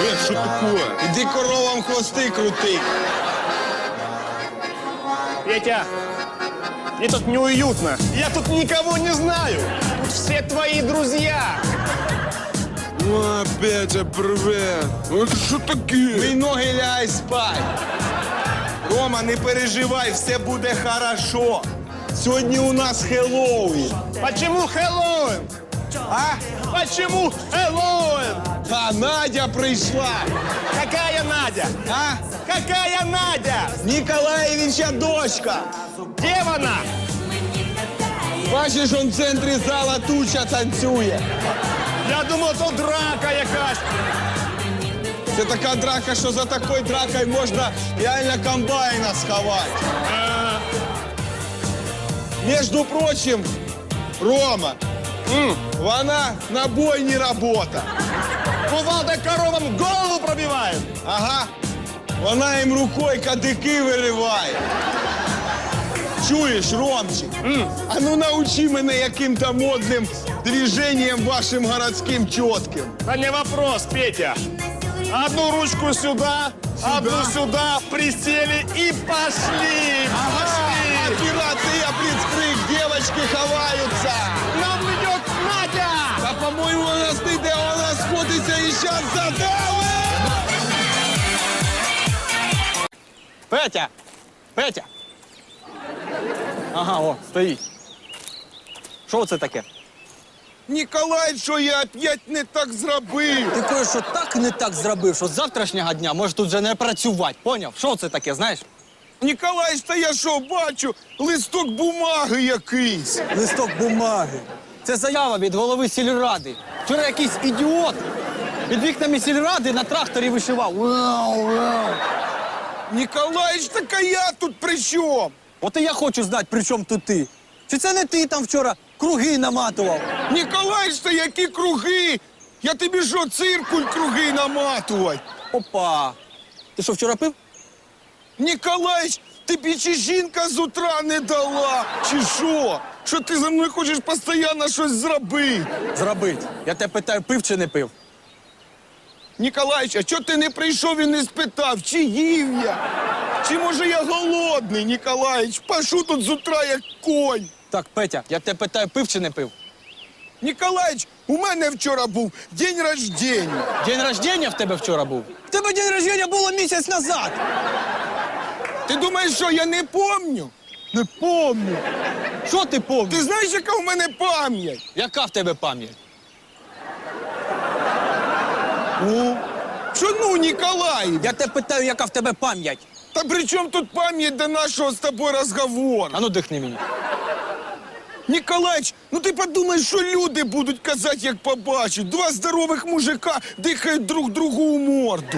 Э, что такое? Иди коровам хвосты крути. Петя, мне тут неуютно. Я тут никого не знаю. Тут все твои друзья. О, Петя, привет. Это что такое? Мій ноги ляй спать. Рома, не переживай, все буде хорошо. Сьогодні у нас Хеллоуін. Почему Хэллоуин? А? Почему Хэллоуин? Та Надя прийшла. Какая Надя? А? Какая Надя? Ніколаєвича дочка. Где она? Бачиш, он в центрі зала туча танцює. Я думал, то драка якась. Це така драка, що за такою дракою можна реально комбайна сховати. Між прочим, Рома, вона на бойні робота. Кувалда коровам голову пробивает. Ага. Вона їм рукою кадики вириває. Чуєш, Ромчик? А ну научи мене яким-то модним движением вашим городським чітким. Да не вопрос, Петя. Одну ручку сюда, одну сюда, присели и пошли. Пошли. Операция Блицкрик, девочки ховаються. Петя! Петя! Ага, о, стоїть. Що це таке? Ніколай, що я опять не так зробив. Ти кое-що так не так зробив, що з завтрашнього дня може тут вже не працювати. Поняв? Що це таке, знаєш? Ніколай, та я що бачу? Листок бумаги якийсь. Листок бумаги. Це заява від голови сільради. Вчора якийсь ідіот під вікнами сільради на тракторі вишивав. Вау, вау. Ніколаїч, так а я тут при чому? От і я хочу знати, при чому тут ти. Чи це не ти там вчора круги наматував? Ніколаїч, та які круги? Я тобі що, циркуль круги наматувати? Опа! Ти що, вчора пив? Ніколаїч, тобі чи жінка з утра не дала? Чи що? Що ти за мною хочеш постійно щось зробити? Зробить. Я тебе питаю, пив чи не пив? Ніколаїч, а чого ти не прийшов і не спитав, чи їв я? Чи може я голодний, Ніколаїч? Пашу тут з утра як конь. Так, Петя, я тебе питаю, пив чи не пив? Ніколаїч, у мене вчора був день рождення. День рождения в тебе вчора був? В тебе день рождения було місяць назад. Ти думаєш, що я не помню? Не помню. Що ти помниш? Ти знаєш, яка у мене пам'ять? Яка в тебе пам'ять? Ну? Що ну, Ніколаїв? Я тебе питаю, яка в тебе пам'ять? Та при чому тут пам'ять до нашого з тобою розговору? А ну дихни мені. Ніколаїч, ну ти подумай, що люди будуть казати, як побачать. Два здорових мужика дихають друг другу у морду.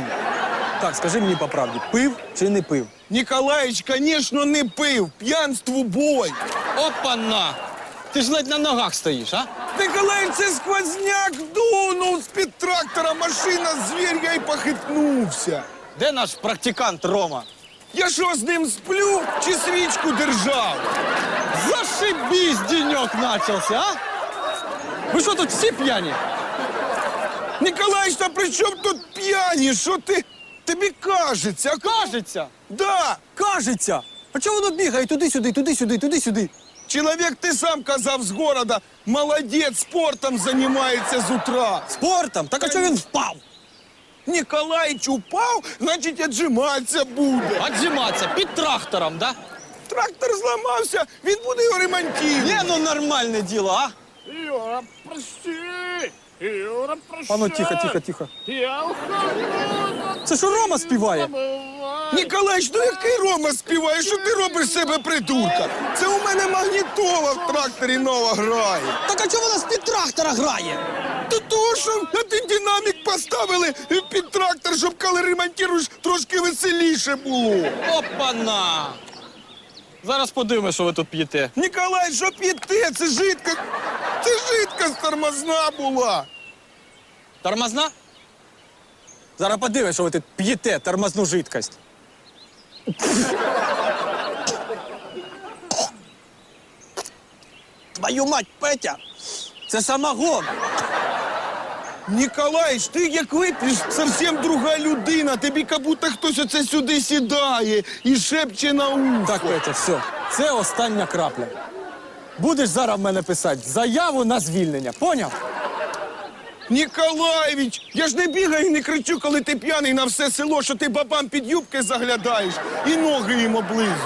Так, скажи мені по правді, пив чи не пив? Ніколаїч, звісно, не пив. П'янству бой. Опа-на! Ти ж ледь на ногах стоїш, а? Ніколаїч, це сквозняк дунув з-під трактора, машина звір, я й похитнувся. Де наш практикант Рома? Я що з ним сплю чи свічку держав? Зашибись, денек начався, а? Ви що тут всі п'яні? Ніколаїч, та при чому тут п'яні? Що ти тобі кажеться? А Кажеться! Да, Кажеться! А чого воно бігає туди-сюди, туди-сюди, туди-сюди? Чоловік, ти сам казав з города, молодець, спортом займається з утра. Спортом? Так а чого він впав? Ніколаїч упав, значить віджиматися буде. Отжиматися під трактором, да? Трактор зламався, він буде його ремонтувати. Є ну нормальне діло, а? Юра, прости. Юра, прости. А ну тихо, тихо, тихо. Я ухожу. Це що Рома співає? Ніколаїч, ну який Рома співає? Що ти робиш з себе придурка? Це у мене магнітола в тракторі нова грає. Так а чого вона з-під трактора грає? До того, що один динамік поставили під трактор, щоб коли ремонтуєш, трошки веселіше було. Опа-на! Зараз подивимось, що ви тут п'єте. Ніколай, що п'єте? Це жидка. Це жидкость тормозна була. Тормозна? Зараз подивимось, що ви тут п'єте тормозну жидкость. Твою мать, Петя! Це самогон! Ніколаїч, ти як вип'єш, зовсім друга людина. Тобі як будто хтось оце сюди сідає і шепче на ухо. Так, Петя, все. Це остання крапля. Будеш зараз в мене писати заяву на звільнення. Поняв? Ніколаєвич, я ж не бігаю і не кричу, коли ти п'яний на все село, що ти бабам під юбки заглядаєш і ноги їм облизуєш.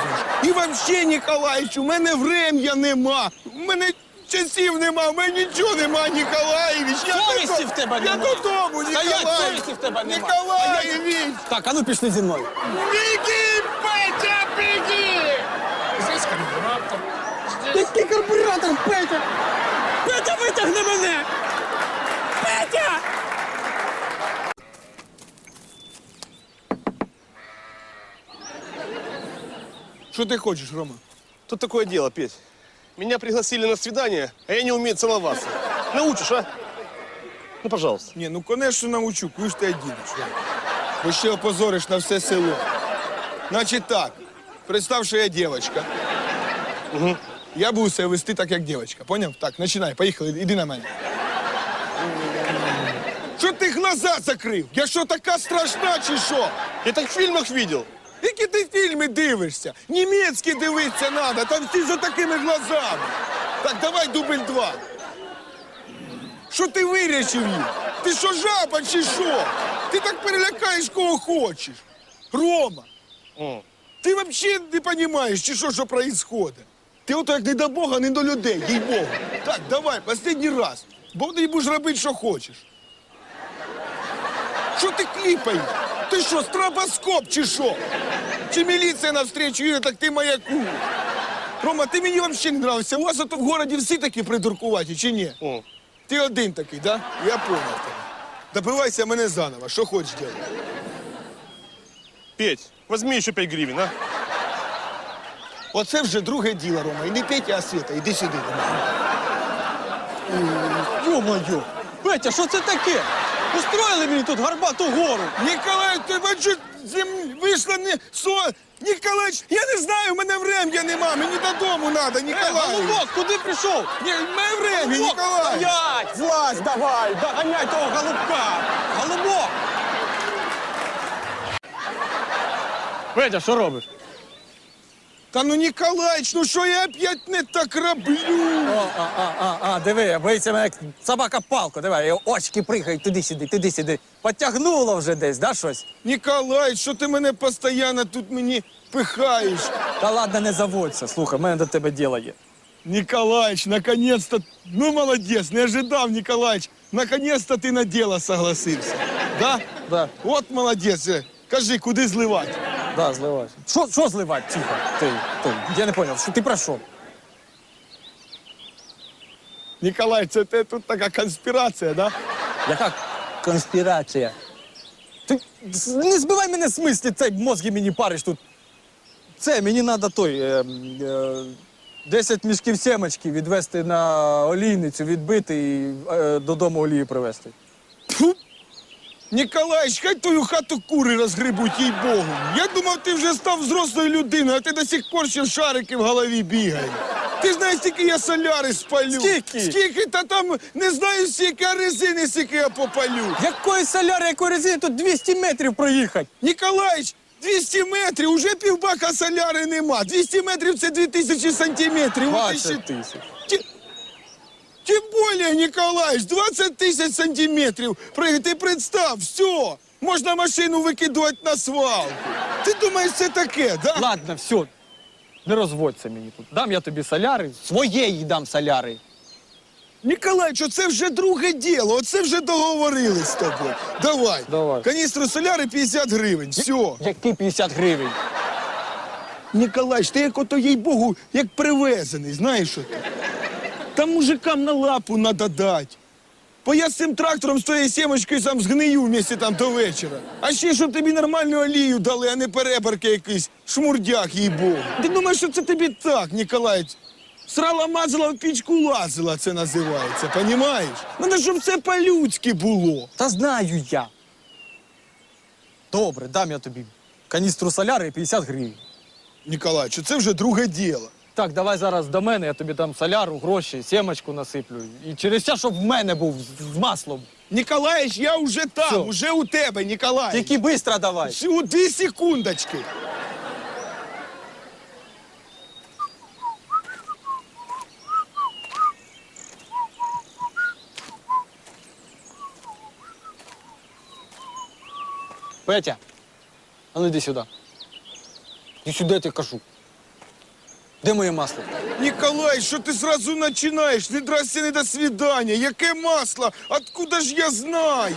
І взагалі, Ніколаїч, у мене врем'я нема. У мене часів нема, у мене нічого нема, Ніколаєвич. Я Совісті в тебе Я нема. додому, Стоять, Ніколаєвич. совісті в тебе нема. Ніколаєвич. Так, а ну пішли зі мною. Беги, Петя, беги! Здесь карбюратор. Який карбуратор, Петя? Петя, витягни мене! Що ти хочеш, Рома? Тут такое дело, Петь. Меня пригласили на свидание, а я не умею целоваться. Научишь, а? Ну, пожалуйста. Ні, ну, конечно, научу, куди ж ти одінеш. Бо ще опозориш на все село. Значить так, представ, що я дівчинка. Угу. Я буду себе вести так, як дівчинка. Поняв? Так, починай, поїхали, іди на мене. Що ти глаза закрив? Я що така страшна чи що? Я так в фильмах видел. Які ти фільми дивишся? Німецькі дивитися треба, там всі за такими глазами. Так, давай дубль два. Що ти вирішив їх? Ти що жаба чи що? Ти так перелякаєш кого хочеш. Рома, ти взагалі не розумієш, чи що, що происходит? Ти ото як не до Бога, не до людей, їй Богу. Так, давай, останній раз. Бо ти будеш робити, що хочеш. Що ти кліпаєш? Ти що, стробоскоп чи що? Чи міліція навстречу їде, так ти моя ку. Рома, ти мені взагалі не нравишся. У вас ото в городі всі такі придуркуваті, чи ні? М. Ти один такий, да? Я понял тебе. Добивайся мене заново, що хочеш делать. Петь, возьми еще 5 гривен, а? Оце вже друге діло, Рома. І не Петя, а Света. Іди сюди. Йо-моє! Петя, що це таке? Устроїли мені тут гарбату гору. Ніколай, ти бачиш, вийшла не со. Ніколач, я не знаю, в мене врем'я нема, мені додому треба, Е, Ніколай. голубок, куди прийшов? Ні, в мене время, Голубок, Ніколай. стоять! Злазь давай, доганяй того голубка! Голубок! Петя, що робиш? Та ну Ніколач, ну що я опять не так роблю? О, а, а, а, а, диви, боїться мене як собака палку. Давай, і очки пригають туди-сюди, туди-сюди. Потягнуло вже десь, да, щось? Ніколай, що ти мене постійно тут мені пихаєш? Та ладно, не заводься. Слухай, в мене до тебе діло є. Николаич, наконец-то, ну молодец, не ожидал, Николаич, наконец-то ты на дело согласился. Да? Да. От молодець. Е, Кажи, куди зливати? Да, зливайся. Що, що зливати? Тихо. Ти, ти, я не зрозумів, що ти про що? Ніколай, це те тут така конспірація, да? Яка конспірація? Ти не збивай мене з мислі, цей мозги мені париш тут. Це мені треба той. Е, е, 10 мішків сімочки відвести на олійницю, відбити і е, додому олію привезти. Фу. Ніколаїч, хай твою хату кури розгребуть, їй Богу. Я думав, ти вже став взрослою людиною, а ти до сих пор ще шарики в голові бігають. Ти знаєш, скільки я соляри спалю. Скільки? Скільки, та там не знаю, скільки, а резини, скільки я попалю. Якої соляри, якої резини, тут 200 метрів проїхати. Ніколаїч, 200 метрів, уже півбака соляри нема. 200 метрів це 2000 сантиметрів. От і ще- 20 тисяч. Ті- Тим більше, 20 тисяч сантиметрів. При- Ти представ, все. Можна машину викидувати на свалку. Ти думаєш, це таке, да? Ладно, все. Не розводься мені тут. Дам я тобі соляри, своєї дам соляри. Ніколаїч, оце вже друге діло, оце вже договорились з тобою. Давай. Давай. Каністру соляри 50 гривень, все. Які 50 гривень? Ніколач, ти як ото, їй-богу, як привезений, знаєш що ти? Там мужикам на лапу надо дати. Бо я з цим трактором з тією сімочкою сам згнию вместе там до вечора. А ще щоб тобі нормальну олію дали, а не перебарки якийсь шмурдяк, їй-богу. Ти думаєш, що це тобі так, Ніколаєч? Срала мазала в пічку лазила, це називається, понімаєш? Надо, щоб це по-людськи було. Та знаю я. Добре, дам я тобі каністру соляри і 50 гривень. Ніколаєч, це вже друге діло. Так, давай зараз до мене, я тобі дам соляру, гроші, сімочку насиплю. І через час, щоб в мене був з, з маслом. Ніколаїч, я вже там, Що? уже у тебе, Ніколаїч. Тільки швидко давай. У дві секундочки. Петя, а ну йди сюди. Іди сюди, я тебе кажу. Де моє масло? Ніколай, що ти зразу починаєш? Не здрасте, не до свидання. Яке масло? Откуда ж я знаю?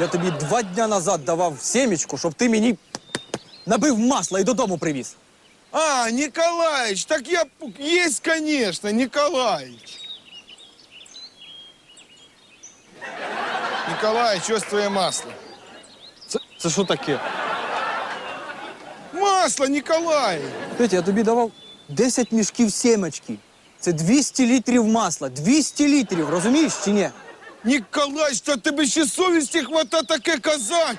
Я тобі два дня назад давав сімечку, щоб ти мені набив масла і додому привіз. А, Николаевич, так я... п- Есть, конечно, Николаевич. Николаевич, ось твоє масло. Це, це що таке? Масло, Николаевич. Петя, я тобі давав 10 мішків сімечки. Це 200 літрів масла. 200 літрів, розумієш чи ні? Николаевич, та тебе ще совісті хвата таке казать.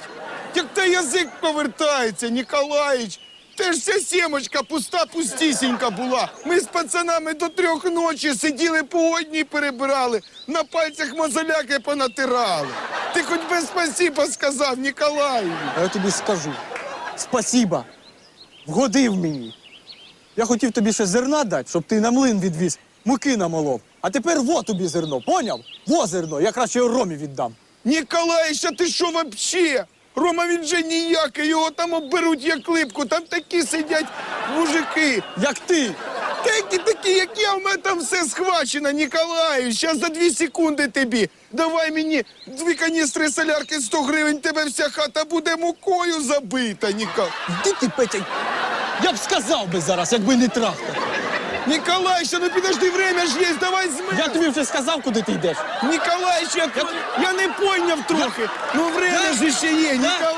Як та язик повертається, Николаевич. Те ж ця сімочка пуста, пустісінька була. Ми з пацанами до трьох ночі сиділи по одній перебирали, на пальцях мозоляки понатирали. Ти хоч би спасіба сказав, Ніколаєві. А я тобі скажу. Спасіба. Вгодив мені. Я хотів тобі ще зерна дати, щоб ти на млин відвіз, муки намолов. А тепер во тобі зерно, поняв? Во зерно, я краще його Ромі віддам. Ніколаїч, а ти що вообще? Рома він же ніякий, його там оберуть як липку, там такі сидять мужики. Як ти? Такі такі, як я, в мене там все схвачено, Ніколаю. Щас за дві секунди тобі. Давай мені дві каністри солярки 100 гривень, тебе вся хата буде мукою забита, Ніколай. Іди ти, Петя. Я б сказав би зараз, якби не трактор. Ніколай, ще ну підожди, время ж є, давай змив. Я тобі вже сказав, куди ти йдеш. Ніколай, я, я не поняв трохи. Ну время ж ще є, Ніколай.